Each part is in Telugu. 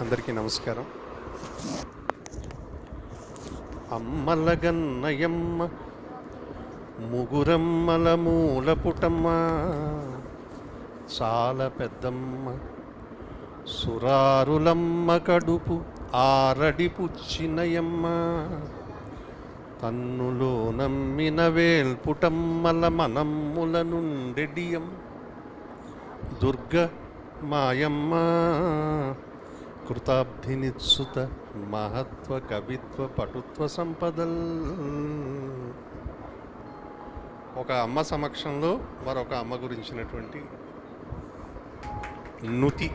అందరికీ నమస్కారం. అమ్మలగన్నయమ్మ ముగురమ్మల మూలపుటమ్మ చాలా పెద్దమ్మ సురారులమ్మ కడుపు ఆరడి పుచ్చినయమ్మ తన్నులో నమ్మిన వేల్పుటమ్మల మనమ్ముల నుండెడియం దుర్గ మాయమ్మ కృతాబ్ధినిత్సుత మహత్వ కవిత్వ పటుత్వ సంపదల్ ఒక అమ్మ సమక్షంలో మరొక అమ్మ గురించినటువంటి నుతి.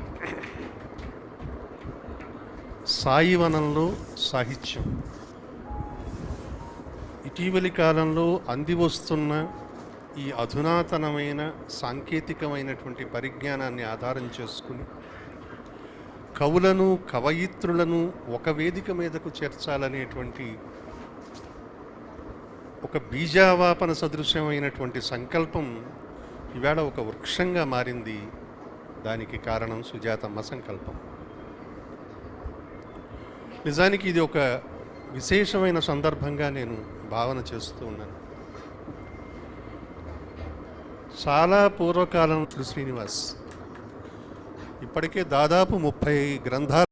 సాయివనంలో సాహిత్యం. ఇటీవలి కాలంలో అంది వస్తున్న ఈ అధునాతనమైన సాంకేతికమైనటువంటి పరిజ్ఞానాన్ని ఆధారం చేసుకుని కవులను కవయిత్రులను ఒక వేదిక మీదకు చేర్చాలనేటువంటి ఒక బీజావాపన సదృశ్యమైనటువంటి సంకల్పం ఈవేళ ఒక వృక్షంగా మారింది. దానికి కారణం సుజాతమ్మ సంకల్పం. నిజానికి ఇది ఒక విశేషమైన సందర్భంగా నేను భావన చేస్తూ ఉన్నాను. చాలా పూర్వకాలం శ్రీనివాస్ ఇప్పటికే దాదాపు ముప్పై గ్రంథాలు